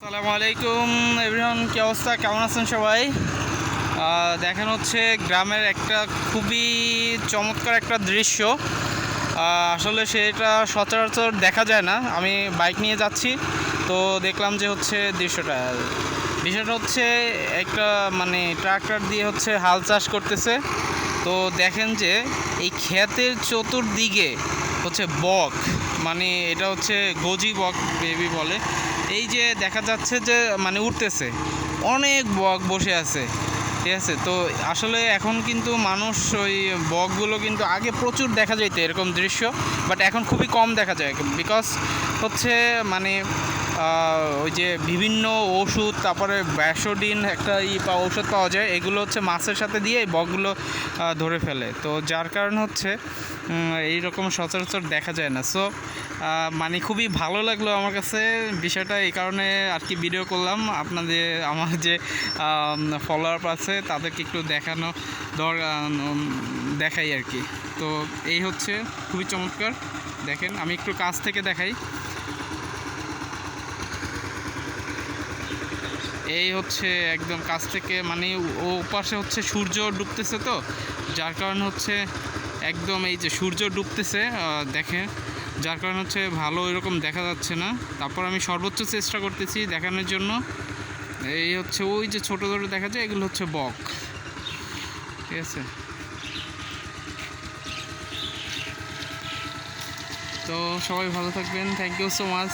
আসসালামু আলাইকুম, এভরিওয়ান, কি অবস্থা? কেমন আছেন সবাই? দেখানো হচ্ছে গ্রামের একটা খুবই চমৎকার একটা দৃশ্য। আসলে সেটা সচরাচর দেখা যায় না। আমি বাইক নিয়ে যাচ্ছি, তো দেখলাম যে হচ্ছে দৃশ্যটা। বিষয়টা হচ্ছে একটা মানে ট্রাক্টর দিয়ে হচ্ছে হাল চাষ করতেছে। তো দেখেন যে এই ক্ষেতের চতুর্দিকে হচ্ছে বক মানে এটা হচ্ছে গজি বক বেবি বলে। এই যে দেখা যাচ্ছে যে মানে উঠতেছে। অনেক বক বসে আছে, ঠিক আছে? তো আসলে এখন কিন্তু মানুষ ওই বকগুলো কিন্তু আগে প্রচুর দেখা যেত এরকম দৃশ্য বাট এখন খুবই কম দেখা যায় বিকজ হচ্ছে মানে ওই যে বিভিন্ন ওষুধ, তারপরে ব্যাসোডিন একটা ই ওষুধ পাওয়া যায়, এগুলো হচ্ছে মাছের সাথে দিয়ে এই বকগুলো ধরে ফেলে। তো যার কারণ হচ্ছে এই রকম সচরাচর দেখা যায় না। সো মানে খুবই ভালো লাগল আমার কাছে বিষয়টা, এই কারণে আর কি ভিডিও করলাম। আপনাদের, আমার যে ফলোয়ার আছে, তাদেরকে একটু দেখানো দর দেখাই আর কি। তো এই হচ্ছে, খুবই চমৎকার। দেখেন, আমি একটু কাছ থেকে দেখাই। এই হচ্ছে একদম কাছ থেকে মানে ও পাশে হচ্ছে সূর্য ডুবতেছে তো, যার কারণে হচ্ছে একদম এই যে সূর্য ডুবতেছে দেখে যার কারণে হচ্ছে ভালো এরকম দেখা যাচ্ছে না। তারপর আমি সর্বোচ্চ চেষ্টা করতেছি দেখানোর জন্য। এই হচ্ছে ওই যে ছোট ছোটো দেখা যায়, এগুলো হচ্ছে বক। ঠিক আছে? তো সবাই ভালো থাকবেন। Thank you so much